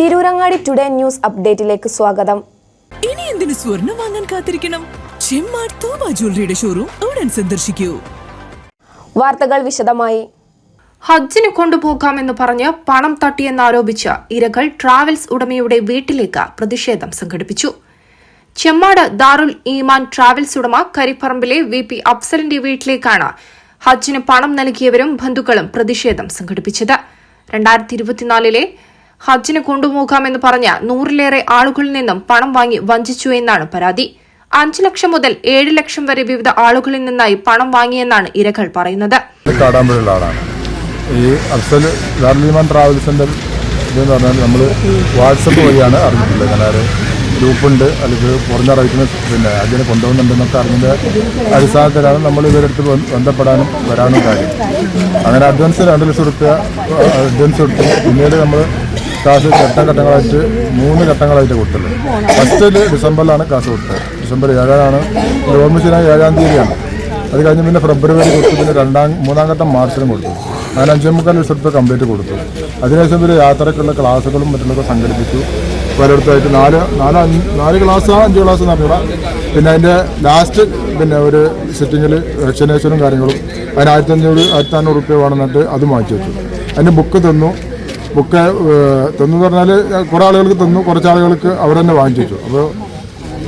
Tirurangadi today news അപ്ഡേറ്റിലേക്ക് സ്വാഗതം. ഇനി എന്തിനു സ്വർണം വാങ്ങാൻ കാത്തിരിക്കണം? ചെമ്മാട് തോമ ജ്വല്ലറിയുടെ ഷോറൂം ഉടൻ സന്ദർശിക്കൂ. വാർത്തകൾ വിശദമായി. ഹജ്ജിന് കൊണ്ടുപോകാമെന്ന് പറഞ്ഞ് പണം തട്ടിയെന്നാരോപിച്ച് ഇരകൾ ട്രാവൽസ് ഉടമയുടെ വീട്ടിലേക്ക് പ്രതിഷേധം സംഘടിപ്പിച്ചു. ചെമ്മാട് ദാറുൽ ഈമാൻ ട്രാവൽസ് ഉടമ കരിപ്പറമ്പിലെ വി പി അഫ്സലിന്റെ വീട്ടിലേക്കാണ് ഹജ്ജിന് പണം നൽകിയവരും ബന്ധുക്കളും പ്രതിഷേധം സംഘടിപ്പിച്ചത്. രണ്ടായിരത്തി ഇരുപത്തിനാലിലെ ഹജ്ജിന് കൊണ്ടുപോകാമെന്ന് പറഞ്ഞ നൂറിലേറെ ആളുകളിൽ നിന്നും പണം വാങ്ങി വഞ്ചിച്ചു എന്നാണ് പരാതി. അഞ്ച് ലക്ഷം മുതൽ ഏഴ് ലക്ഷം വരെ വിവിധ ആളുകളിൽ നിന്നായി പണം വാങ്ങിയെന്നാണ് ഇരകൾ പറയുന്നത്. ഈ അഫ്സൽ ദാർലിമാൻ ട്രാവൽസിന്റെ ഇതെന്ന് പറഞ്ഞാൽ നമ്മൾ വാട്സപ്പ് വഴിയാണ് അറിഞ്ഞിട്ടുള്ളത്. ഒരു ഗ്രൂപ്പുണ്ട് അല്ലെങ്കിൽ കുറഞ്ഞ പിന്നെ അതിനെ കൊണ്ടുപോകുന്നുണ്ടെന്നൊക്കെ അറിഞ്ഞതിന്റെ അടിസ്ഥാനത്തിലാണ് നമ്മൾ ഇവരെടുത്ത് ബന്ധപ്പെടാനും വരാനും കാര്യം. അങ്ങനെ അഡ്വാൻസ് രണ്ട് ലക്ഷം റുപ്യ അഡ്വാൻസ് കൊടുത്തു പിന്നീട് നമ്മൾ കാശ് ഘട്ടം ഘട്ടങ്ങളായിട്ട് മൂന്ന് ഘട്ടങ്ങളായിട്ട് കൊടുത്തത്. ഫസ്റ്റിൽ ഡിസംബറിലാണ് കാശ് കൊടുത്തത്. ഡിസംബർ ഏഴാണ്. ഓർമ്മിച്ചാൽ ഏഴാം തീയതിയാണ്. അത് കഴിഞ്ഞ് പിന്നെ ഫെബ്രുവരി കൊടുത്തു പിന്നെ രണ്ടാം മൂന്നാം ഘട്ടം മാർച്ചിലും കൊടുത്തു. അങ്ങനെ അഞ്ചേ മുക്കാൽ ലക്ഷം കംപ്ലീറ്റ് കൊടുത്തു. അതിനുശേഷം പിന്നെ യാത്രയ്ക്കുള്ള ക്ലാസ്സുകളും മറ്റുള്ളതൊക്കെ സംഘടിപ്പിച്ചു. പലയിടത്തായിട്ട് നാല് നാല് നാല് ക്ലാസ്സോ അഞ്ച് ക്ലാസ് നടക്കുക പിന്നെ അതിന്റെ ലാസ്റ്റ് പിന്നെ ഒരു സിറ്റിങ്ങിൽ വാക്സിനേഷനും കാര്യങ്ങളും. അതിന് ആയിരത്തി അഞ്ഞൂറ് ആയിരത്തി അഞ്ഞൂറ് റുപ്യ വേണമെന്നിട്ട് അത് മാറ്റി വെച്ചു. അതിന്റെ ബുക്ക് തന്നു. ബുക്ക് തന്നു പറഞ്ഞാൽ കുറേ ആളുകൾക്ക് തന്നു കുറച്ച് ആളുകൾക്ക് അവർ തന്നെ വാങ്ങിച്ചു അപ്പോൾ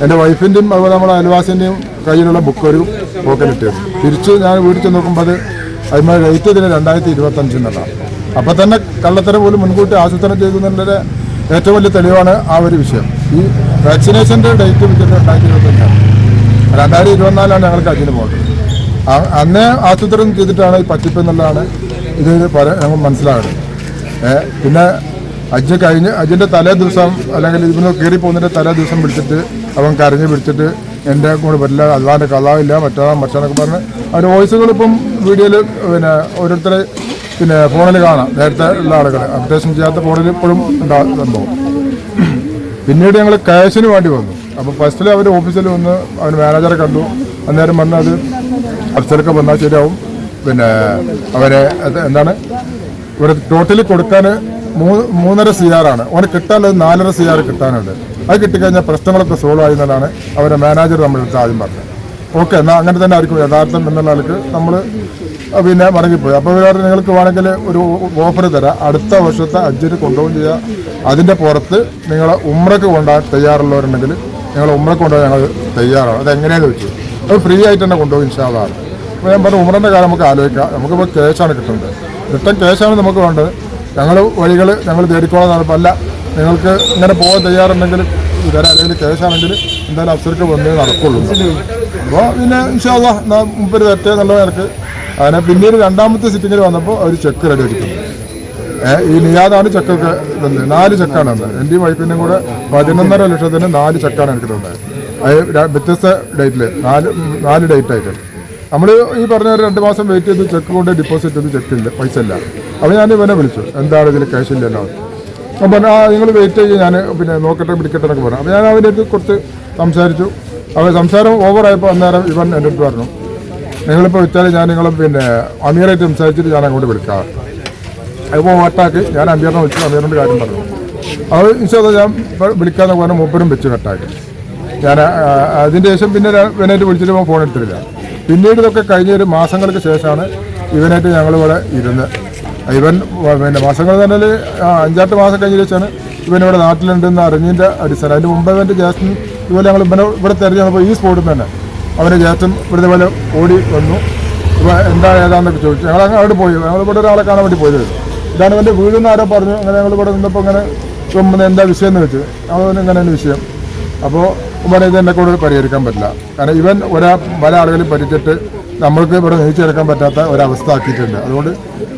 എന്റെ വൈഫിന്റെയും അതുപോലെ നമ്മുടെ അയൽവാസിന്റെയും കയ്യിലുള്ള ബുക്ക് ഒരു പോക്കറ്റിട്ട് തിരിച്ച് ഞാൻ വീട്ടിൽ ചെന്ന് നോക്കുമ്പോൾ അത് അതിന്മേൽ റേറ്റ് ഇതിന് രണ്ടായിരത്തി ഇരുപത്തഞ്ച് അപ്പോൾ തന്നെ കള്ളത്തരം പോലും മുൻകൂട്ടി ആസൂത്രണം ചെയ്തു ഏറ്റവും വലിയ തെളിവാണ് ആ ഒരു വിഷയം. ഈ വാക്സിനേഷന്റെ ഡേറ്റ് വെച്ചിട്ട് രണ്ടായിരത്തി ഇരുപത്തഞ്ചാണ് രണ്ടായിരത്തി ഇരുപത്തിനാലാണ് ഞങ്ങൾക്ക് അതിന് പോകുന്നത് അന്നേ ആസൂത്രണം ചെയ്തിട്ടാണ് ഈ പറ്റിപ്പ് എന്നുള്ളതാണ് പല ഞങ്ങൾ മനസ്സിലാകുന്നത് പിന്നെ അജ്ജ് കഴിഞ്ഞ് അജിന്റെ തലേ ദിവസം അല്ലെങ്കിൽ ഇതിന് കയറി പോകുന്നതിന്റെ തലേ ദിവസം വിളിച്ചിട്ട് അവൻ കരഞ്ഞ് പിടിച്ചിട്ട് എന്റെ കൂടെ പറ്റില്ല അല്ലാണ്ട് കഥാവില്ല മറ്റാ മറ്റാന്നൊക്കെ പറഞ്ഞ് അവന്റെ വോയിസുകൾ ഇപ്പം വീഡിയോയിൽ പിന്നെ ഓരോരുത്തരെ പിന്നെ ഫോണിൽ കാണാം. നേരത്തെ ഉള്ള ആളുകൾ അപ്ഡേഷൻ ചെയ്യാത്ത ഫോണിൽ ഇപ്പോഴും ഉണ്ടാകും സംഭവം പിന്നീട് ഞങ്ങൾ ക്യാഷിന് വേണ്ടി വന്നു. അപ്പോൾ ഫസ്റ്റിൽ അവർ ഓഫീസിൽ വന്ന് അവൻ മാനേജറെ കണ്ടു. അന്നേരം വന്ന് അത് അഫ്സറൊക്കെ വന്നാൽ ശരിയാവും. പിന്നെ അവരെ എന്താണ് ഇവിടെ ടോട്ടലി കൊടുക്കാൻ മൂന്ന് മൂന്നര സി ആറാണ് ഓന് കിട്ടാനുള്ളത് നാലര സി ആർ കിട്ടാനുണ്ട്. അത് കിട്ടിക്കഴിഞ്ഞാൽ പ്രശ്നങ്ങളൊക്കെ സോൾവ് ആയി എന്നതാണ് അവരെ മാനേജർ നമ്മളെടുത്ത് ആദ്യം പറഞ്ഞത്. ഓക്കെ എന്നാൽ അങ്ങനെ തന്നെ ആയിരിക്കും. യഥാർത്ഥം എന്നുള്ള ആൾക്ക് നമ്മൾ പിന്നെ മടങ്ങിപ്പോയി. അപ്പോൾ വേറെ നിങ്ങൾക്ക് വേണമെങ്കിൽ ഒരു ഓഫർ തരാം. അടുത്ത വർഷത്തെ അജ്ജിന് കൊണ്ടുപോകും ചെയ്യുക അതിന്റെ പുറത്ത് നിങ്ങളെ ഉമ്രക്ക് കൊണ്ടുപോകാൻ തയ്യാറുള്ളവരുണ്ടെങ്കിൽ നിങ്ങൾ ഉമ്രക്ക് കൊണ്ടുപോകാൻ ഞങ്ങൾ തയ്യാറാണ്. അത് എങ്ങനെയാണെന്ന് വെച്ചു അത് ഫ്രീ ആയിട്ട് തന്നെ കൊണ്ടുപോകും ഇൻഷാദാണ് ഞാൻ ഉമറിന്റെ ഉമ്രന്റെ കാര്യം നമുക്ക് ആലോചിക്കാം. നമുക്കിപ്പോൾ ക്യാഷാണ് കിട്ടുന്നത്. റിട്ടേൺ ക്യാഷാണ് നമുക്ക് വേണ്ടത്. ഞങ്ങൾ വഴികൾ ഞങ്ങൾ തേടിക്കോളാം അല്ല നിങ്ങൾക്ക് ഇങ്ങനെ പോകാൻ തയ്യാറുണ്ടെങ്കിൽ തരാം അല്ലെങ്കിൽ ക്യാഷാണെങ്കിൽ എന്തായാലും അഫ്സർക്ക് വന്നേ നടക്കുള്ളൂ. അപ്പോൾ പിന്നെ ഇൻഷാല്ല മുമ്പൊരു തെറ്റേ എന്നുള്ള നിനക്ക് അതിനെ പിന്നീട് രണ്ടാമത്തെ സിറ്റിങ്ങിൽ വന്നപ്പോൾ അവർ ചെക്ക് റെഡി എടുക്കുന്നു ഈ നിയാദാണ് ചെക്കൊക്കെ ഇതുണ്ട് നാല് ചെക്കാണ് തന്നത്. എന്റെയും വൈഫിന്റെയും കൂടെ പതിനൊന്നര ലക്ഷത്തിന് നാല് ചെക്കാണ് എനിക്ക് തന്നത്. അത് വ്യത്യസ്ത ഡേറ്റിൽ നാല് നാല് ഡേറ്റ് ആയിട്ട്. നമ്മൾ ഈ പറഞ്ഞ രണ്ട് മാസം വെയിറ്റ് ചെയ്ത് ചെക്ക് കൊണ്ട് ഡിപ്പോസിറ്റ് ചെയ്ത് ചെക്ക് ഇല്ല പൈസ ഇല്ല. അപ്പോൾ ഞാൻ ഇവനെ വിളിച്ചു എന്താണ് ഇതിൽ ക്യാഷ് ഇല്ലല്ലോ അപ്പം ആ നിങ്ങൾ വെയിറ്റ് ചെയ്ത് ഞാൻ പിന്നെ നോക്കട്ടെ പിടിക്കട്ടെ എന്നൊക്കെ പറഞ്ഞു. അപ്പോൾ ഞാൻ അടുത്ത് കുറച്ച് സംസാരിച്ചു. അവർ സംസാരം ഓവറായപ്പോൾ അന്നേരം ഇവൻ എന്റെ അടുത്ത് പറഞ്ഞു നിങ്ങളിപ്പോൾ വെച്ചാൽ ഞാൻ നിങ്ങളെ പിന്നെ അമീറായിട്ട് സംസാരിച്ചിട്ട് ഞാൻ അങ്ങോട്ട് വിളിക്കാം. അപ്പോൾ വട്ടാക്കി ഞാൻ അമീറിനെ വിളിച്ചു അമീറിന്റെ കാര്യം പറഞ്ഞു. അത് ഇൻഷാല്ല ഞാൻ വിളിക്കാമെന്ന് പറഞ്ഞാൽ പറഞ്ഞ മൂപ്പരും വെച്ച് കട്ടാക്കി ഞാൻ അതിന്റെ ശേഷം പിന്നെ വേനായിട്ട് വിളിച്ചിട്ട് ഫോൺ എടുത്തിട്ടില്ല. പിന്നീട് ഇതൊക്കെ കഴിഞ്ഞ ഒരു മാസങ്ങൾക്ക് ശേഷമാണ് ഇവനായിട്ട് ഞങ്ങളിവിടെ ഇരുന്ന്. ഇവൻ പിന്നെ മാസങ്ങൾ തന്നെ അഞ്ചാറ് മാസം കഴിഞ്ഞ ശേഷമാണ് ഇവൻ ഇവിടെ നാട്ടിലുണ്ടെന്ന് അറിഞ്ഞതിന്റെ അടിസ്ഥാനം. അതിന് മുമ്പ് ഇവന്റെ ജാസ്റ്റിൻ ഇതുപോലെ ഞങ്ങൾ ഇവനെ ഇവിടെ തിരഞ്ഞെടുപ്പോൾ ഈ സ്പോട്ടിൽ തന്നെ അവന്റെ ജ്യേഷ്ഠൻ ഇവിടെ പോലെ ഓടി വന്നു. ഇപ്പോൾ എന്താ ഏതാണെന്നൊക്കെ ചോദിച്ചു. ഞങ്ങൾ അങ്ങ് അവിടെ പോയി. ഞങ്ങൾ ഇവിടെ ഒരാളെ കാണാൻ വേണ്ടി പോയത്. ഇതാണ് ഇവന്റെ വീടെന്ന് ആരോ പറഞ്ഞു. അങ്ങനെ ഞങ്ങൾ ഇവിടെ നിന്നപ്പോൾ ഇങ്ങനെ ഇപ്പം എന്താ വിഷയം എന്ന് വെച്ച് ഞങ്ങൾ ഇങ്ങനെയാണ് വിഷയം. അപ്പോൾ ഇവനെ ഇത് എന്നെ കൂടുതൽ പരിഹരിക്കാൻ പറ്റില്ല. കാരണം ഇവൻ ഒരാ പല ആളുകളെയും പറ്റിച്ചിട്ട് നമ്മൾക്ക് ഇവിടെ നീച്ചെടുക്കാൻ പറ്റാത്ത ഒരവസ്ഥ ആക്കിയിട്ടുണ്ട്. അതുകൊണ്ട്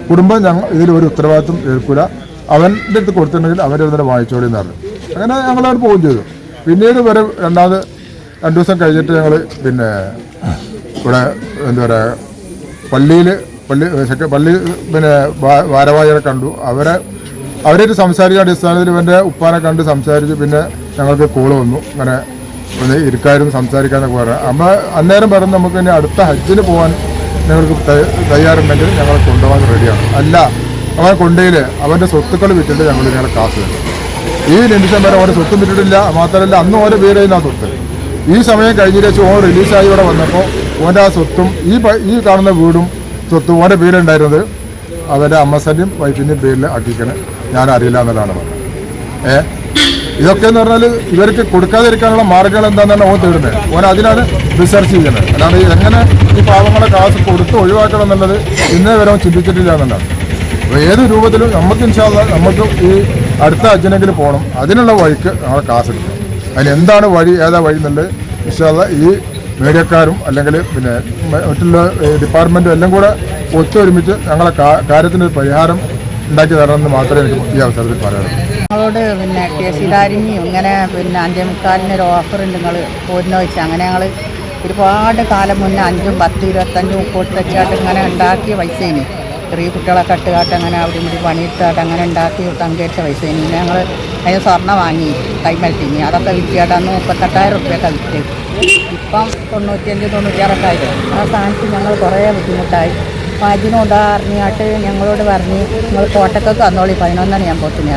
കുടുംബം ഞങ്ങൾ ഇതിൽ ഒരു ഉത്തരവാദിത്വം ഏൽക്കില്ല അവന്റെ അടുത്ത് കൊടുത്തിട്ടുണ്ടെങ്കിൽ അവന്റെ അടുത്ത് വാങ്ങിച്ചോളി എന്ന് അങ്ങനെ ഞങ്ങളവിടെ പോവുകയും ചെയ്തു. പിന്നീട് വരെ രണ്ടാമത് രണ്ട് ദിവസം കഴിഞ്ഞിട്ട് ഞങ്ങൾ പിന്നെ ഇവിടെ എന്താ പറയുക പള്ളിയിൽ പള്ളി പള്ളി പിന്നെ ഭാരവാഹികളെ കണ്ടു. അവരെ അവരായിട്ട് സംസാരിച്ച അടിസ്ഥാനത്തിൽ ഇവന്റെ ഉപ്പാനെ കണ്ട് സംസാരിച്ച് പിന്നെ ഞങ്ങൾക്ക് കോൾ വന്നു. അങ്ങനെ ഒന്ന് ഇരിക്കാനും സംസാരിക്കാനൊക്കെ പറയാം. അമ്മ അന്നേരം പറഞ്ഞ് നമുക്ക് ഇനി അടുത്ത ഹജ്ജിന് പോകാൻ ഞങ്ങൾക്ക് തയ്യ- തയ്യാറുണ്ടെങ്കിൽ ഞങ്ങളെ കൊണ്ടുപോകാൻ റെഡിയാണ് അല്ല അവൻ കൊണ്ടേൽ അവന്റെ സ്വത്തുക്കൾ വിറ്റിട്ട് ഞങ്ങൾ ഞങ്ങളെ കാശ് തരും ഈ നിമിഷം വരെ അവന്റെ സ്വത്തും വിറ്റിട്ടില്ല. മാത്രമല്ല അന്ന് ഓരോ പേരായിരുന്നു ആ സ്വത്ത്. ഈ സമയം കഴിഞ്ഞിട്ട് ഓൺ ഓൻ റിലീസായി ഇവിടെ വന്നപ്പോൾ ഓന്റെ ആ സ്വത്തും ഈ ഈ കാണുന്ന വീടും സ്വത്തും ഓന്റെ പേരുണ്ടായിരുന്നത് അവന്റെ അമ്മസന്റെയും വൈഫിന്റെയും പേരിൽ അട്ടിക്കണ് ഞാൻ അറിയില്ല എന്നുള്ളതാണ് പറഞ്ഞത്. ഏ? ഇതൊക്കെ എന്ന് പറഞ്ഞാൽ ഇവർക്ക് കൊടുക്കാതിരിക്കാനുള്ള മാർഗങ്ങൾ എന്താണെന്നാണ് ഓൻ തേടുന്നത്. ഓൻ അതിനാണ് റിസർച്ച് ചെയ്യുന്നത്. അല്ലാതെ എങ്ങനെ ഈ പാവങ്ങളെ കാശ് കൊടുത്ത് ഒഴിവാക്കണം എന്നുള്ളത് ഇന്നേ വരെ ചിന്തിച്ചിട്ടില്ല എന്നുള്ളതാണ്. അപ്പോൾ ഏത് രൂപത്തിലും നമുക്ക് ഇൻഷാല്ല നമുക്ക് ഈ അടുത്ത അച്ഛനെങ്കിലും പോകണം. അതിനുള്ള വഴിക്ക് നമ്മളെ കാശ് എടുക്കണം. എന്താണ് വഴി ഏതാ വഴി എന്നുള്ളത് ഇൻഷാല്ല ഈ മീഡിയക്കാരും അല്ലെങ്കിൽ പിന്നെ മറ്റുള്ള ഡിപ്പാർട്ട്മെന്റും എല്ലാം കൂടെ ഒത്തൊരുമിച്ച് ഞങ്ങളെ കാര്യത്തിന് പരിഹാരം ഉണ്ടാക്കി തരണമെന്ന് മാത്രമേ എനിക്ക് ഈ അവസരത്തിൽ പറയാനുള്ളൂ. ഞങ്ങളോട് പിന്നെ കെ സി ദാരിണി ഇങ്ങനെ പിന്നെ അഞ്ചേ മുക്കാലിന് ഒരു ഓഫർ ഉണ്ട് നിങ്ങൾ പോരുന്ന വെച്ചാൽ അങ്ങനെ ഞങ്ങൾ ഒരുപാട് കാലം മുന്നേ അഞ്ചും പത്ത് ഇരുപത്തഞ്ചും മുപ്പത് വെച്ചാട്ട് ഇങ്ങനെ ഉണ്ടാക്കിയ പൈസയിനി ചെറിയ കുട്ടികളൊക്കെ ഇട്ടുകാട്ട് അങ്ങനെ അവിടെ ഇവിടെ പണിയെടുത്താട്ട് അങ്ങനെ ഉണ്ടാക്കി തങ്കേറ്റ പൈസയിനി പിന്നെ ഞങ്ങൾ അതിന് സ്വർണം വാങ്ങി കൈമൽട്ടിനി അതൊക്കെ വിറ്റിയാട്ട് അന്ന് മുപ്പത്തെട്ടായിരം റുപ്യൊക്കെ വിറ്റ് ഇപ്പം തൊണ്ണൂറ്റിയഞ്ച് തൊണ്ണൂറ്റിയാറൊക്കെ ആ സ്ഥാനത്ത് ഞങ്ങൾ കുറേ ബുദ്ധിമുട്ടായി. അപ്പം അതിനോട് അറിഞ്ഞാട്ട് ഞങ്ങളോട് പറഞ്ഞ് നിങ്ങൾ കോട്ടക്കൊക്കെ വന്നോളി. പതിനൊന്നാണ് ഞാൻ പോത്തിന്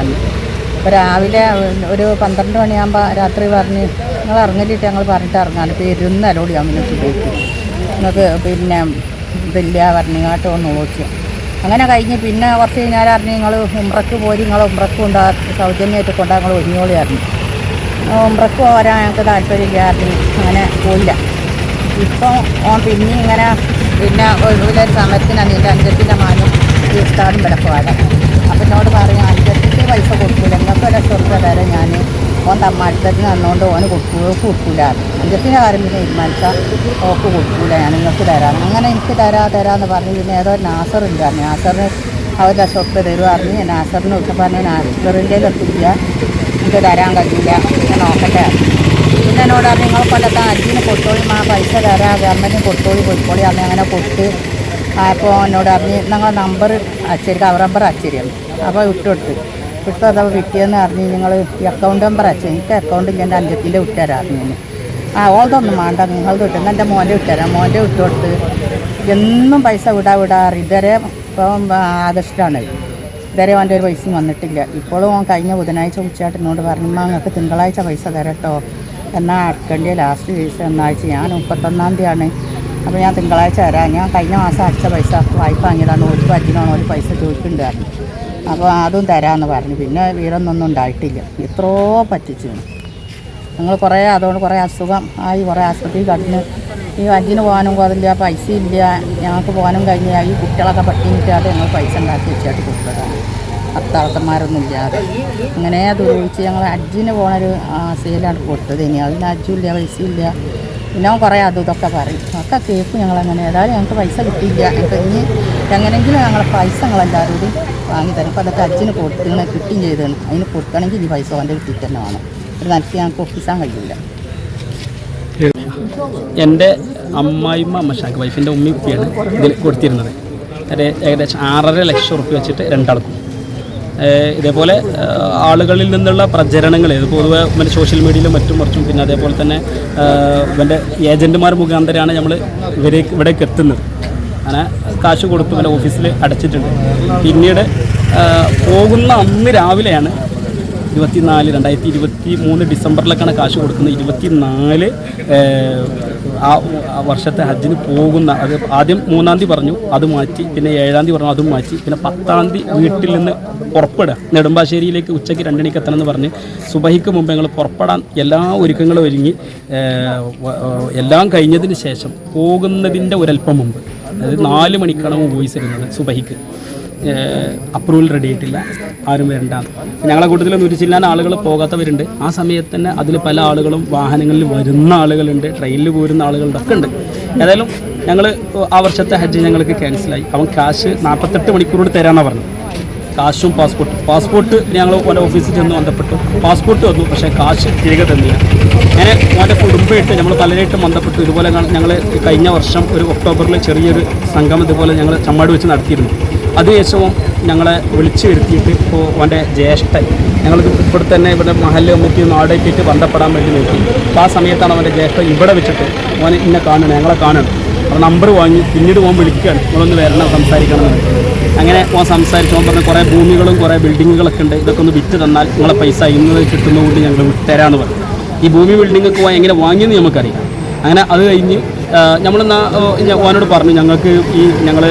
അപ്പോൾ രാവിലെ ഒരു പന്ത്രണ്ട് മണിയാകുമ്പോൾ രാത്രി പറഞ്ഞ് ഞങ്ങൾ ഇറങ്ങിയിട്ട് ഞങ്ങൾ പറഞ്ഞിട്ട് ഇറങ്ങാൻ പെരുന്നലോടി അങ്ങനെ സുബൈക്ക് നിങ്ങൾക്ക് പിന്നെ ഇതില്ല പറഞ്ഞിങ്ങാട്ട് ഒന്ന് നോക്കി അങ്ങനെ കഴിഞ്ഞ് പിന്നെ കുറച്ച് കഴിഞ്ഞാൽ അറിഞ്ഞ് നിങ്ങൾ ഉമ്രക്ക് പോയി നിങ്ങൾ ഉമ്രക്ക് കൊണ്ടാ സൗജന്യമായിട്ട് കൊണ്ടാ നിങ്ങൾ ഒരുങ്ങോളി അറിഞ്ഞു. ഉമ്രക്ക് പോരാൻ ഞങ്ങൾക്ക് താല്പര്യമില്ലായിരുന്നു അങ്ങനെ പോയില്ല. ഇപ്പം ഓൻ പിന്നെ ഇങ്ങനെ പിന്നെ ഒഴിവിലൊരു സമയത്തിന് നിന്റെ അഞ്ചത്തിന്റെ മാനം ഈ സ്ഥാനം വിലക്കുവാടാം അപ്പം എന്നോട് പറയും അഞ്ചത്തിക്ക് പൈസ കൊടുക്കൂല നിങ്ങൾക്ക് ഒരു ലക്ഷം റുപ്യ തരാം ഞാൻ ഓൻ തമ്മാടുത്തത്തിന് തന്നുകൊണ്ട് ഓന് കൊടുക്കൂ കൊടുക്കൂല. അഞ്ചത്തിന്റെ കാര്യം പിന്നെ തീരുമാനിച്ചാൽ ഓക്ക് കൊടുക്കൂല ഞാൻ നിങ്ങൾക്ക് തരാം. അങ്ങനെ എനിക്ക് തരാ തരാമെന്ന് പറഞ്ഞ് പിന്നെ ഏതോ നാസറുണ്ട് ഉണ്ടായിരുന്നു നാസറിന് അവർ ലക്ഷം റുപ്യ പറഞ്ഞ്. നാസറിന് ഒക്കെ പറഞ്ഞു നാസറിന്റെ എത്തില്ല എനിക്ക് തരാൻ കഴിയില്ല. ഞാൻ നോക്കട്ടെ. പിന്നെ എന്നോട് പറഞ്ഞു നിങ്ങൾ കൊല്ലത്തെ അഞ്ചിന് കൊടുത്തോളി ആ പൈസ തരാം ഗവൺമെന്റിന് കൊടുത്തോളി കൊടുത്തോളി അന്ന് അങ്ങനെ കൊടുത്ത് അപ്പോൾ എന്നോട് പറഞ്ഞ് ഞങ്ങൾ നമ്പർ അച്ചരിക്കും അവർ നമ്പർ അച്ചരിയാണ്. അപ്പോൾ വിട്ടുകൊടുത്ത്. വിട്ടു അതപ്പോൾ കിട്ടിയെന്ന് അറിഞ്ഞ് നിങ്ങൾ ഈ അക്കൗണ്ട് നമ്പർ അച്ഛൻ എനിക്ക് അക്കൗണ്ട് എന്റെ അഞ്ചത്തിന്റെ വിട്ടുതരാറിഞ്ഞു ആ ഓൾതൊന്നും വേണ്ട നിങ്ങൾ കിട്ടുന്ന എന്റെ മോന്റെ വിട്ടുതരാം മോന്റെ വിട്ടുകൊടുത്ത് എന്നും പൈസ വിടാ വിടാറ് ഇതുവരെ ഇപ്പം ആദർശിച്ചാണ് ഇതുവരെ അവന്റെ ഒരു പൈസയും വന്നിട്ടില്ല. ഇപ്പോഴും അവൻ കഴിഞ്ഞ ബുധനാഴ്ച ഉച്ചയായിട്ട് പറഞ്ഞു "ഉമ്മ, നിങ്ങൾക്ക് തിങ്കളാഴ്ച പൈസ തരട്ടോ എന്നാൽ അടക്കേണ്ടിയ ലാസ്റ്റ് ദിവസം എന്നാഴ്ച. ഞാൻ മുപ്പത്തൊന്നാം തീയതിയാണ്. അപ്പോൾ ഞാൻ തിങ്കളാഴ്ച തരാം ഞാൻ കഴിഞ്ഞ മാസം അടച്ച പൈസ വായ്പ വാങ്ങിയതാണ്. ഒരു പറ്റിനാണ് ഒരു പൈസ ചോദിക്കുന്നുണ്ടായിരുന്നു അപ്പോൾ അതും തരാമെന്ന് പറഞ്ഞു. പിന്നെ വീടൊന്നൊന്നും ഉണ്ടായിട്ടില്ല. എത്രയോ പറ്റിച്ചു. ഞങ്ങൾ കുറേ അതുകൊണ്ട് കുറേ അസുഖം ആയി കുറേ ആശുപത്രി കടന്ന്. ഈ അഞ്ചിന് പോകാനും അതില്ല പൈസ ഇല്ല. ഞങ്ങൾക്ക് പോകാനും കഴിഞ്ഞ ഈ കുട്ടികളൊക്കെ പട്ടിണിട്ടാതെ ഞങ്ങൾ പൈസ ഉണ്ടാക്കി വെച്ചിട്ട് കൊടുത്തതാണ്. ഭർത്താക്കന്മാരൊന്നും ഇല്ലാതെ. അങ്ങനെ ദുരൂഹിച്ച് ഞങ്ങൾ അജ്ജിന് പോണൊരു ആശയിലാണ് കൊടുത്തത്. ഇനി അതിന് അജ്ജുമില്ല പൈസ ഇല്ല. പിന്നെ കുറേ അതും ഇതൊക്കെ പറയും. ഒക്കെ കേൾക്കും ഞങ്ങളങ്ങനെ. ഏതായാലും ഞങ്ങൾക്ക് പൈസ കിട്ടിയില്ല. ഞങ്ങൾക്ക് ഇനി എങ്ങനെയെങ്കിലും ഞങ്ങളെ പൈസ ഞങ്ങളെല്ലാവരും കൂടി വാങ്ങി തരും. അപ്പോൾ അതൊക്കെ അച്ഛന് കൊടുത്തിങ്ങനെ കിട്ടുകയും ചെയ്തതാണ്. അതിന് കൊടുക്കണമെങ്കിൽ ഇനി പൈസ അവന്റെ കിട്ടിയിട്ട് തന്നെ വേണം. ഒരു നിലയ്ക്ക് ഞങ്ങൾക്ക് ഒപ്പിക്കാൻ കഴിയില്ല എന്റെ അമ്മായിമ്മ അമ്മശാക്ക് വൈഫിന്റെ ഉമ്മി കുട്ടിയാണ് ഇതിൽ കൊടുത്തിരുന്നത്. ഏകദേശം ആറര ലക്ഷം റുപ്യ വെച്ചിട്ട് രണ്ടാൾക്കും. ഇതേപോലെ ആളുകളിൽ നിന്നുള്ള പ്രചരണങ്ങൾ ഇത് പൊതുവെ മറ്റേ സോഷ്യൽ മീഡിയയിലും മറ്റും മറിച്ചും പിന്നെ അതേപോലെ തന്നെ ഇവന്റെ ഏജന്റുമാർ മുഖാന്തരമാണ് നമ്മൾ ഇവരെ ഇവിടേക്ക് എത്തുന്നത്. അങ്ങനെ കാശ് കൊടുത്തു പിന്നെ ഓഫീസിൽ അടച്ചിട്ടുണ്ട്. പിന്നീട് പോകുന്ന അന്ന് രാവിലെയാണ് ഇരുപത്തിനാല് രണ്ടായിരത്തി ഇരുപത്തി മൂന്ന് ഡിസംബറിലൊക്കെയാണ് കാശ് കൊടുക്കുന്നത്. ഇരുപത്തിനാല് ആ വർഷത്തെ ഹജ്ജിന് പോകുന്ന അത് ആദ്യം മൂന്നാം തീയതി പറഞ്ഞു അത് മാറ്റി പിന്നെ ഏഴാം തീയതി പറഞ്ഞു അതും മാറ്റി പിന്നെ പത്താം തീയതി വീട്ടിൽ നിന്ന് പുറപ്പെടുക. നെടുമ്പാശ്ശേരിയിലേക്ക് ഉച്ചയ്ക്ക് രണ്ടണിക്ക് എത്തണമെന്ന് പറഞ്ഞ് സുബഹിക്ക് മുമ്പ് ഞങ്ങൾ പുറപ്പെടാൻ എല്ലാ ഒരുക്കങ്ങളും ഒരുങ്ങി എല്ലാം കഴിഞ്ഞതിന് ശേഷം പോകുന്നതിന്റെ ഒരല്പം മുമ്പ്. അതായത് നാല് മണിക്കാണ് വോയിസ് ഇരുന്നത് സുബഹിക്ക്. അപ്രൂവൽ റെഡി ആയിട്ടില്ല. ആരും വരണ്ട. ഞങ്ങളെ കൂട്ടത്തിൽ നുരിച്ചില്ലാൻ ആളുകൾ പോകാത്തവരുണ്ട്. ആ സമയത്ത് തന്നെ അതിൽ പല ആളുകളും വാഹനങ്ങളിൽ വരുന്ന ആളുകളുണ്ട്. ട്രെയിനിൽ പോരുന്ന ആളുകളുടെ ഒക്കെ ഉണ്ട്. ഏതായാലും ഞങ്ങൾ ആ വർഷത്തെ ഹജ്ജ് ഞങ്ങൾക്ക് ക്യാൻസലായി അവൻ കാശ് നാൽപ്പത്തെട്ട് മണിക്കൂറോട് തരാമെന്നാണ് പറഞ്ഞത്. കാശും പാസ്പോർട്ടും. പാസ്പോർട്ട് ഞങ്ങൾ ഓരോ ഓഫീസിൽ ചെന്ന് ബന്ധപ്പെട്ടു. പാസ്പോർട്ട് വന്നു പക്ഷേ കാശ് തിരികെ തന്നില്ല. അങ്ങനെ ഓന്റെ കുടുംബമായിട്ട് നമ്മൾ പലരായിട്ടും ബന്ധപ്പെട്ടു. ഇതുപോലെ ഞങ്ങൾ കഴിഞ്ഞ വർഷം ഒരു ഒക്ടോബറിൽ ചെറിയൊരു സംഗമം ഇതുപോലെ ഞങ്ങൾ ചമ്മാട് വെച്ച് നടത്തിയിരുന്നു. അതിനുശേഷവും ഞങ്ങളെ വിളിച്ചു വരുത്തിയിട്ട് ഇപ്പോൾ ഓന്റെ ജ്യേഷ്ഠൻ ഞങ്ങൾ ഇവിടെ തന്നെ ഇവിടെ മഹല്ല് കമ്മിറ്റി നാടേക്കിട്ട് ബന്ധപ്പെടാൻ വേണ്ടി നോക്കി അപ്പോൾ ആ സമയത്താണ് അവന്റെ ജ്യേഷ്ഠൻ ഇവിടെ വെച്ചിട്ട് ഓൻ ഇന്നെ കാണണം ഞങ്ങളെ കാണണം അപ്പോൾ നമ്പർ വാങ്ങി പിന്നീട് പോകാൻ വിളിക്കുകയാണ്. നിങ്ങളൊന്ന് വരണം സംസാരിക്കണം അങ്ങനെ ഓൻ സംസാരിച്ചു ഓൻ പറഞ്ഞ കുറേ ഭൂമികളും കുറേ ബിൽഡിങ്ങുകളൊക്കെ ഉണ്ട്. ഇതൊക്കെ ഒന്ന് വിറ്റ് തന്നാൽ നിങ്ങളെ പൈസ ഇന്ന് കിട്ടുന്നതുകൊണ്ട് ഞങ്ങൾ വിട്ടുതരാമെന്ന് പറഞ്ഞു ഈ ഭൂമി ബിൽഡിങ്ങൊക്കെ പോയി എങ്ങനെ വാങ്ങിയെന്ന് നമുക്കറിയാം അങ്ങനെ അത് കഴിഞ്ഞ് നമ്മൾ ഓനോട് പറഞ്ഞു ഞങ്ങൾക്ക് ഈ ഞങ്ങൾ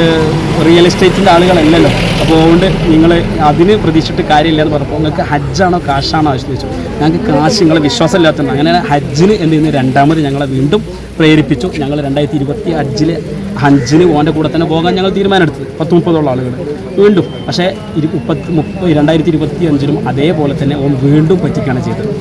റിയൽ എസ്റ്റേറ്റിന്റെ ആളുകളല്ലല്ലോ. അപ്പോൾ അതുകൊണ്ട് നിങ്ങൾ അതിന് പ്രതീക്ഷിച്ചിട്ട് കാര്യമില്ല എന്ന് പറഞ്ഞപ്പോൾ നിങ്ങൾക്ക് ഹജ്ജാണോ കാശാണോ? ആവശ്യം ചോദിച്ചു. ഞങ്ങൾക്ക് കാശ് നിങ്ങളെ വിശ്വാസമില്ലാത്തതാണ് അങ്ങനെ ഹജ്ജിന് എന്ത് ചെയ്യുന്നു? രണ്ടാമത് ഞങ്ങളെ വീണ്ടും പ്രേരിപ്പിച്ചു. ഞങ്ങൾ രണ്ടായിരത്തി ഇരുപത്തി അഞ്ചിലെ ഹജ്ജിന് ഓന്റെ കൂടെ തന്നെ പോകാൻ ഞങ്ങൾ തീരുമാനമെടുത്തത് പത്ത് മുപ്പതോളം ആളുകൾ വീണ്ടും. പക്ഷേ ഇരു മുപ്പത്തി മുപ്പത് രണ്ടായിരത്തി ഇരുപത്തി അഞ്ചിലും അതേപോലെ തന്നെ ഓൻ വീണ്ടും പറ്റിക്കുകയാണ് ചെയ്തത്.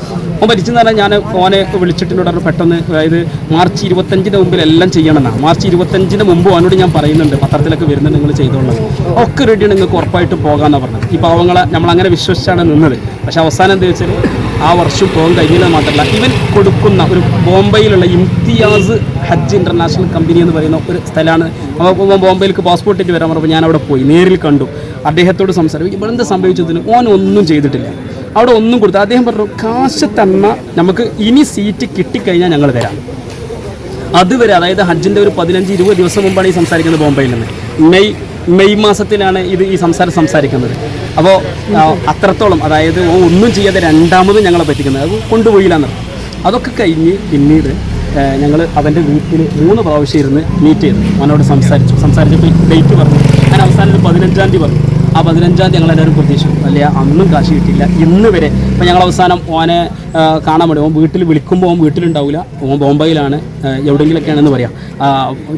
ഓൻ പറ്റിച്ചെന്ന് പറഞ്ഞാൽ ഞാൻ ഓനെ വിളിച്ചിട്ടുണ്ടായിരുന്നു പെട്ടെന്ന് അതായത് മാർച്ച് ഇരുപത്തഞ്ചിന്റെ മുമ്പിൽ എല്ലാം ചെയ്യണമെന്നാണ് മാർച്ച് ഇരുപത്തഞ്ചിന് മുമ്പ് ഓനോട് ഞാൻ പറയുന്നുണ്ട്. പത്രത്തിലൊക്കെ വരുന്നുണ്ട് നിങ്ങൾ ചെയ്തോളണം. ഒക്കെ റെഡിയാണ് നിങ്ങൾക്ക് ഉറപ്പായിട്ടും പോകാമെന്നാണ് പറഞ്ഞത്. ഈ പാവങ്ങളെ നമ്മൾ അങ്ങനെ വിശ്വസിച്ചാണ് നിന്നത്. പക്ഷേ അവസാനം എന്താ വെച്ചാൽ ആ വർഷം പോകാൻ കഴിഞ്ഞില്ല മാത്രമല്ല ഇവൻ കൊടുക്കുന്ന ഒരു ബോംബെയിലുള്ള ഇംതിയാസ് ഹജ്ജ് ഇന്റർനാഷണൽ കമ്പനി എന്ന് പറയുന്ന ഒരു സ്ഥലമാണ്. അപ്പോൾ ബോംബെയിലേക്ക് പാസ്പോർട്ടിട്ട് വരാൻ പറഞ്ഞപ്പോൾ ഞാൻ അവിടെ പോയി നേരിൽ കണ്ടു. അദ്ദേഹത്തോട് സംസാരിക്കും ഇവിടെ എന്താ സംഭവിച്ചതിന്? ഓൻ ഒന്നും ചെയ്തിട്ടില്ല. അവിടെ ഒന്നും കൊടുത്തു അദ്ദേഹം പറഞ്ഞു കാശ് തന്ന നമുക്ക് ഇനി സീറ്റ് കിട്ടിക്കഴിഞ്ഞാൽ ഞങ്ങൾ തരാം അതുവരെ അതായത് ഹജ്ജിന്റെ ഒരു പതിനഞ്ച് ഇരുപത് ദിവസം മുമ്പാണ് ഈ സംസാരിക്കുന്നത് ബോംബെയിൽ നിന്ന്. മെയ് മെയ് മാസത്തിലാണ് ഇത് ഈ സംസാരം സംസാരിക്കുന്നത്. അപ്പോൾ അത്രത്തോളം അതായത് ഒന്നും ചെയ്യാതെ രണ്ടാമത് ഞങ്ങളെ പറ്റിക്കുന്നത്. അത് കൊണ്ടുപോയില്ലെന്ന്. അതൊക്കെ കഴിഞ്ഞ് പിന്നീട് ഞങ്ങൾ അവന്റെ വീട്ടിൽ മൂന്ന് പ്രാവശ്യം ഇരുന്ന് മീറ്റ് ചെയ്തു. അവനോട് സംസാരിച്ചു. സംസാരിച്ചപ്പോൾ ഡേറ്റ് പറഞ്ഞു. ഞാൻ അവസാനം പതിനഞ്ചാം തീയതി പറഞ്ഞു. ആ പതിനഞ്ചാം തീയതി ഞങ്ങളെല്ലാവരും പ്രതീക്ഷിച്ചു. അല്ലെ? അന്നും കാശ് കിട്ടിയില്ല. ഇന്ന് വരെ. ഇപ്പം ഞങ്ങൾ അവസാനം ഓനെ കാണാൻ വേണ്ടി ഓൻ വീട്ടിൽ വിളിക്കുമ്പോൾ ഓൻ വീട്ടിലുണ്ടാവില്ല ഓൻ ബോംബെയിലാണ്. എവിടെയെങ്കിലൊക്കെയാണെന്ന് പറയാം.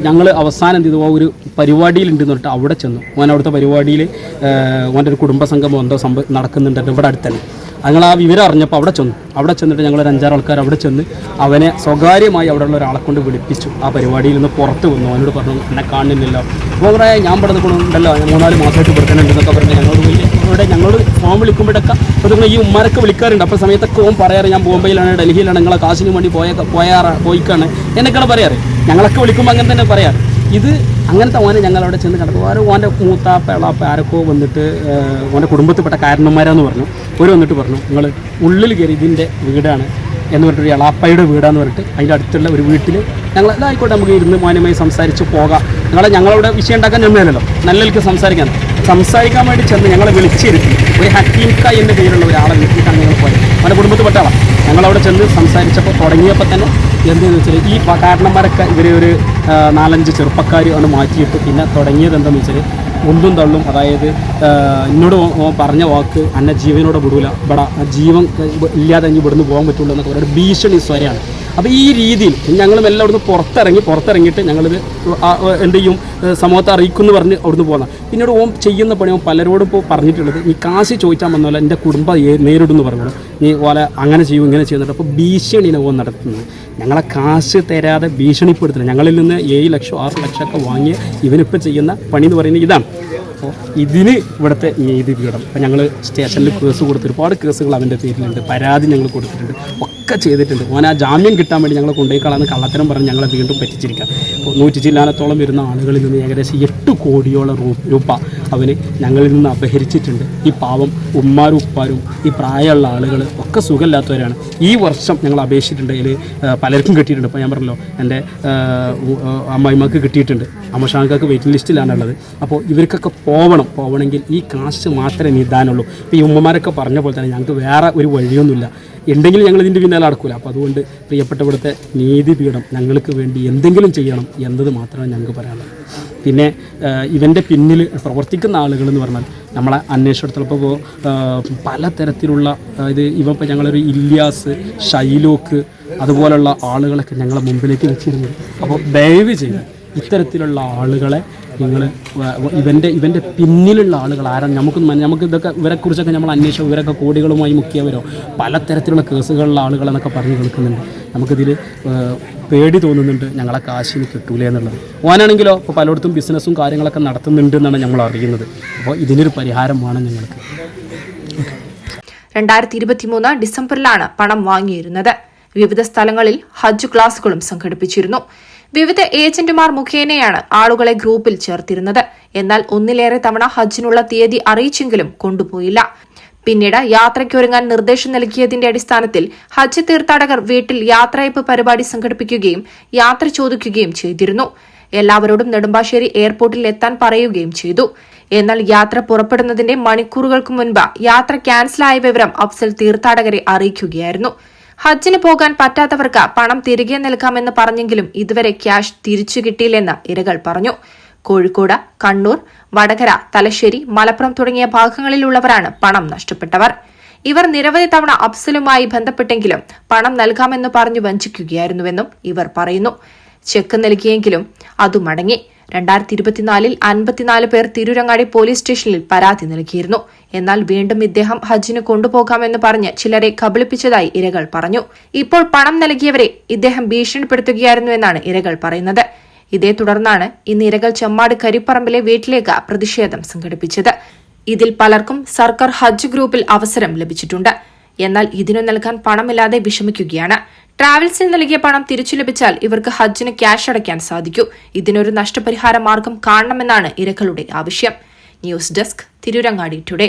ഞങ്ങൾ അവസാനം എന്ത് ചെയ്തു? ഒരു പരിപാടിയിലുണ്ടെന്ന് പറഞ്ഞിട്ട് അവിടെ ചെന്നു. ഓൻ അവിടുത്തെ പരിപാടിയിൽ ഓന്റെ ഒരു കുടുംബസംഗമം എന്തോ സംഭവം നടക്കുന്നുണ്ട്. ഇവിടെ അടുത്തന്നെ. ഞങ്ങൾ ആ വിവരം അറിഞ്ഞപ്പോൾ അവിടെ ചെന്നു. അവിടെ ചെന്നിട്ട് ഞങ്ങൾ ഒരു അഞ്ചാറ് ആൾക്കാർ അവിടെ ചെന്ന് അവനെ സ്വകാര്യമായി അവിടെയുള്ള ഒരാളെ കൊണ്ട് വിളിപ്പിച്ചു. ആ പരിപാടിയിൽ നിന്ന് പുറത്ത് വന്നു. അവനോട് പറഞ്ഞു എന്നെ കാണുന്നില്ലല്ലോ. അപ്പോൾ കുറേ ഞാൻ ഇവിടെ കൊണ്ടുണ്ടല്ലോ മൂന്നാൽ മാസമായിട്ട് കൊടുക്കണുണ്ടെന്നൊക്കെ പറഞ്ഞു ഞങ്ങളോട് ഇവിടെ ഞങ്ങളോട് ഫോൺ വിളിക്കുമ്പോഴൊക്കെ അത് ഈ ഉമ്മാരൊക്കെ വിളിക്കാറുണ്ട്. അപ്പോൾ സമയത്തൊക്കെ ഓം പറയാറ് ഞാൻ ബോംബെയിലാണ് ഡൽഹിയിലാണ് നിങ്ങളെ കാശിന് വേണ്ടി പോയ പോയാറ പോയിക്കാണ് എന്നൊക്കെയാണ് പറയാറ്. ഞങ്ങളൊക്കെ വിളിക്കുമ്പോൾ അങ്ങനെ തന്നെ പറയാറ്. ഇത് അങ്ങനത്തെ ഓനെ ഞങ്ങൾ അവിടെ ചെന്ന് കണ്ടപ്പോൾ ഓരോ ഓന്റെ മൂത്താപ്പ ഇളാപ്പ ആരൊക്കെ വന്നിട്ട് ഓന്റെ കുടുംബത്തിൽപ്പെട്ട കാരണന്മാരാന്ന് പറഞ്ഞു. ഒരു വന്നിട്ട് പറഞ്ഞു നിങ്ങൾ ഉള്ളിൽ കയറി ഇതിന്റെ വീടാണ് എന്ന് പറഞ്ഞിട്ട് എളാപ്പയുടെ വീടാന്ന് പറഞ്ഞിട്ട് അതിന്റെ അടുത്തുള്ള ഒരു വീട്ടിൽ ഞങ്ങൾ ആയിക്കോട്ടെ നമുക്ക് ഇരുന്ന് മാന്യമായി സംസാരിച്ച് പോകാം. ഞങ്ങളെ ഞങ്ങളവിടെ വിഷയം ഉണ്ടാക്കാൻ ചെന്നതല്ലോ നല്ലതിലേക്ക് സംസാരിക്കാൻ. സംസാരിക്കാൻ വേണ്ടി ചെന്ന് ഞങ്ങളെ വിളിച്ചിരുത്തി. ഒരു ഹക്കീംക്ക എന്ന പേരുള്ള ഒരാളെ വീട്ടിലേക്കാണ് ഞങ്ങൾ പോയത്. അവന്റെ കുടുംബത്തിൽപ്പെട്ട ആളാണ് ഞങ്ങളവിടെ ചെന്ന് സംസാരിച്ചപ്പോൾ തുടങ്ങിയപ്പോൾ തന്നെ എന്തെന്ന് വെച്ചാൽ ഈ കാരണന്മാരൊക്കെ ഇവരെ ഒരു നാലഞ്ച് ചെറുപ്പക്കാർ ആണ് മാറ്റിയിട്ട് പിന്നെ തുടങ്ങിയത് എന്താണെന്ന് വെച്ചാൽ ഒന്നും തള്ളും. അതായത് എന്നോട് പറഞ്ഞ വാക്ക് അന്നെ ജീവനോടെ വിടൂല ഇവിടെ ജീവൻ ഇല്ലാതെ ഇനി ഇവിടുന്ന് പോകാൻ പറ്റുള്ളൂ എന്നൊക്കെ പറയുന്നത് ഭീഷണി സ്വരമാണ്. അപ്പോൾ ഈ രീതിയിൽ ഞങ്ങളും എല്ലാം അവിടുന്ന് പുറത്തിറങ്ങി പുറത്തിറങ്ങിയിട്ട് ഞങ്ങളിത് എന്ത് ചെയ്യും? സമൂഹത്തെ അറിയിക്കുമെന്ന് പറഞ്ഞ് അവിടുന്ന് പോകുന്ന പിന്നീട് ഓം ചെയ്യുന്ന പണി ഓം പലരോടും ഇപ്പോൾ പറഞ്ഞിട്ടുള്ളത് നീ കാശ് ചോദിച്ചാൽ വന്നല്ല എന്റെ കുടുംബം നേരിടുമെന്ന് പറഞ്ഞു നീ പോലെ അങ്ങനെ ചെയ്യും ഇങ്ങനെ ചെയ്യുന്നുണ്ട് അപ്പോൾ ഭീഷണിനെ ഓം നടത്തുന്നത്. ഞങ്ങളെ കാശ് തരാതെ ഭീഷണിപ്പെടുത്തുന്നത്. ഞങ്ങളിൽ നിന്ന് ഏഴ് ലക്ഷം ആറ് ലക്ഷമൊക്കെ വാങ്ങിയ ഇവനിപ്പോൾ ചെയ്യുന്ന പണി എന്ന് പറയുന്നത് ഇതാണ്. അപ്പോൾ ഇതിന് ഇവിടുത്തെ നീതിപീഠം അപ്പോൾ ഞങ്ങൾ സ്റ്റേഷനിൽ കേസ് കൊടുത്ത് ഒരുപാട് കേസുകൾ അവന്റെ പേരിലുണ്ട്. പരാതി ഞങ്ങൾ കൊടുത്തിട്ടുണ്ട്. ഒക്കെ ചെയ്തിട്ടുണ്ട്. ഓൻ ആ ജാമ്യം കിട്ടാൻ വേണ്ടി ഞങ്ങൾ കൊണ്ടുപോയി കളാന്ന് കള്ളത്തരം പറഞ്ഞ് ഞങ്ങളെ വീണ്ടും പറ്റിച്ചിരിക്കാം നൂറ്റി ചില്ലാനത്തോളം വരുന്ന ആളുകളിൽ നിന്ന് ഏകദേശം എട്ട് കോടിയോളം രൂപ അവന് ഞങ്ങളിൽ നിന്ന് അപഹരിച്ചിട്ടുണ്ട്. ഈ പാവം ഉമ്മാരും ഉപ്പാരും ഈ പ്രായമുള്ള ആളുകൾ ഒക്കെ സുഖമില്ലാത്തവരാണ്. ഈ വർഷം ഞങ്ങൾ അപേക്ഷിച്ചിട്ടുണ്ട്. അതിൽ പലർക്കും കിട്ടിയിട്ടുണ്ട്. ഇപ്പോൾ ഞാൻ പറഞ്ഞല്ലോ എന്റെ അമ്മായിമാർക്ക് കിട്ടിയിട്ടുണ്ട്. അമ്മഷാങ്കക്ക് വെയിറ്റിംഗ് ലിസ്റ്റിലാണുള്ളത് അപ്പോൾ ഇവർക്കൊക്കെ പോകണം പോകണമെങ്കിൽ ഈ കാശ് മാത്രമേ നിദാനുള്ളൂ ഇപ്പോൾ ഈ ഉമ്മമാരൊക്കെ പറഞ്ഞ പോലെ തന്നെ ഞങ്ങൾക്ക് വേറെ ഒരു വഴിയൊന്നുമില്ല. ഉണ്ടെങ്കിൽ ഞങ്ങൾ ഇതിന്റെ പിന്നാലെ നടക്കില്ല അപ്പോൾ അതുകൊണ്ട് പ്രിയപ്പെട്ട ഇവിടുത്തെ നീതിപീഠം ഞങ്ങൾക്ക് വേണ്ടി എന്തെങ്കിലും ചെയ്യണം എന്നത് മാത്രമേ ഞങ്ങൾക്ക് പറയാനുള്ളൂ. പിന്നെ ഇവന്റെ പിന്നിൽ പ്രവർത്തിക്കുന്ന ആളുകൾ എന്ന് പറഞ്ഞാൽ നമ്മളെ അന്വേഷണത്തിലപ്പോൾ പലതരത്തിലുള്ള ഇത് ഇവ ഇപ്പോൾ ഞങ്ങളൊരു ഇല്യാസ് ഷൈലോക്ക് അതുപോലുള്ള ആളുകളൊക്കെ ഞങ്ങളെ മുമ്പിലേക്ക് വെച്ചിരുന്നു. അപ്പോൾ ദയവ് ചെയ്ത് ഇത്തരത്തിലുള്ള ആളുകളെ നിങ്ങൾ ഇവന്റെ ഇവന്റെ പിന്നിലുള്ള ആളുകൾ ആരാണ് നമുക്ക് നമുക്ക് ഇതൊക്കെ ഇവരെക്കുറിച്ചൊക്കെ നമ്മൾ അന്വേഷിച്ചു ഇവരൊക്കെ കോടികളുമായി മുക്കിയവരോ? പലതരത്തിലുള്ള കേസുകളിലുള്ള ആളുകളെന്നൊക്കെ പറഞ്ഞ് കേൾക്കുന്നുണ്ട്. നമുക്കിതിൽ പേടി തോന്നുന്നുണ്ട് ഞങ്ങളെ കാശിന് കിട്ടൂല എന്നുള്ളത്. ഓനാണെങ്കിലോ ഇപ്പോൾ പലയിടത്തും ബിസിനസ്സും കാര്യങ്ങളൊക്കെ നടത്തുന്നുണ്ട് എന്നാണ് നമ്മൾ അറിയുന്നത്. അപ്പോൾ ഇതിനൊരു പരിഹാരം വേണം ഞങ്ങൾക്ക്. രണ്ടായിരത്തി ഇരുപത്തിമൂന്ന് ഡിസംബറിലാണ് പണം വാങ്ങിയിരുന്നത്. വിവിധ സ്ഥലങ്ങളിൽ ഹജ്ജ് ക്ലാസുകളും സംഘടിപ്പിച്ചിരുന്നു. വിവിധ ഏജന്റുമാർ മുഖേനയാണ് ആളുകളെ ഗ്രൂപ്പിൽ ചേർത്തിരുന്നത്. എന്നാൽ ഒന്നിലേറെ തവണ ഹജ്ജിനുള്ള തീയതി അറിയിച്ചെങ്കിലും കൊണ്ടുപോയില്ല. പിന്നീട് യാത്രയ്ക്കൊരുങ്ങാൻ നിർദ്ദേശം നൽകിയതിന്റെ അടിസ്ഥാനത്തിൽ ഹജ്ജ് തീർത്ഥാടകർ വീട്ടിൽ യാത്രയപ്പ് പരിപാടി സംഘടിപ്പിക്കുകയും യാത്ര ചോദിക്കുകയും ചെയ്തിരുന്നു. എല്ലാവരോടും നെടുമ്പാശ്ശേരി എയർപോർട്ടിൽ എത്താൻ പറയുകയും ചെയ്തു. എന്നാൽ യാത്ര പുറപ്പെടുന്നതിന്റെ മണിക്കൂറുകൾക്ക് മുൻപ് യാത്ര ക്യാൻസലായ വിവരം അഫ്സൽ തീർത്ഥാടകരെ അറിയിക്കുകയായിരുന്നു. ഹജ്ജിന് പോകാൻ പറ്റാത്തവർക്ക് പണം തിരികെ നൽകാമെന്ന് പറഞ്ഞെങ്കിലും ഇതുവരെ ക്യാഷ് തിരിച്ചു കിട്ടിയില്ലെന്ന് ഇരകൾ പറഞ്ഞു. കോഴിക്കോട് കണ്ണൂർ വടകര തലശ്ശേരി മലപ്പുറം തുടങ്ങിയ ഭാഗങ്ങളിലുള്ളവരാണ് പണം നഷ്ടപ്പെട്ടവർ. ഇവർ നിരവധി തവണ അഫ്സലുമായി ബന്ധപ്പെട്ടെങ്കിലും പണം നൽകാമെന്ന് പറഞ്ഞു വഞ്ചിക്കുകയായിരുന്നുവെന്നും ഇവർ പറയുന്നു. ചെക്ക് നൽകിയെങ്കിലും അതു മടങ്ങി. രണ്ടായിരത്തി ഇരുപത്തിനാലിൽ അൻപത്തിനാല് പേർ തിരൂരങ്ങാടി പോലീസ് സ്റ്റേഷനിൽ പരാതി നൽകിയിരുന്നു. എന്നാൽ വീണ്ടും ഇദ്ദേഹം ഹജ്ജിന് കൊണ്ടുപോകാമെന്ന് പറഞ്ഞ് ചിലരെ കബളിപ്പിച്ചതായി ഇരകൾ പറഞ്ഞു. ഇപ്പോൾ പണം നൽകിയവരെ ഇദ്ദേഹം ഭീഷണിപ്പെടുത്തുകയായിരുന്നു എന്നാണ് ഇരകൾ പറയുന്നത്. ഇതേ തുടർന്നാണ് ഇന്ന് ഇരകൾ ചെമ്മാട് കരിപ്പറമ്പിലെ വീട്ടിലേക്ക് പ്രതിഷേധം സംഘടിപ്പിച്ചത്. ഇതിൽ പലർക്കും സർക്കാർ ഹജ്ജ് ഗ്രൂപ്പിൽ അവസരം ലഭിച്ചിട്ടുണ്ട്. എന്നാൽ ഇതിനു നൽകാൻ പണമില്ലാതെ വിഷമിക്കുകയാണ്. ട്രാവൽസിന് നൽകിയ പണം തിരിച്ചു ലഭിച്ചാൽ ഇവർക്ക് ഹജ്ജിന് ക്യാഷ് അടയ്ക്കാൻ സാധിക്കൂ. ഇതിനൊരു നഷ്ടപരിഹാര മാർഗം കാണണമെന്നാണ് ഇരകളുടെ ആവശ്യം. News desk Tirurangadi today.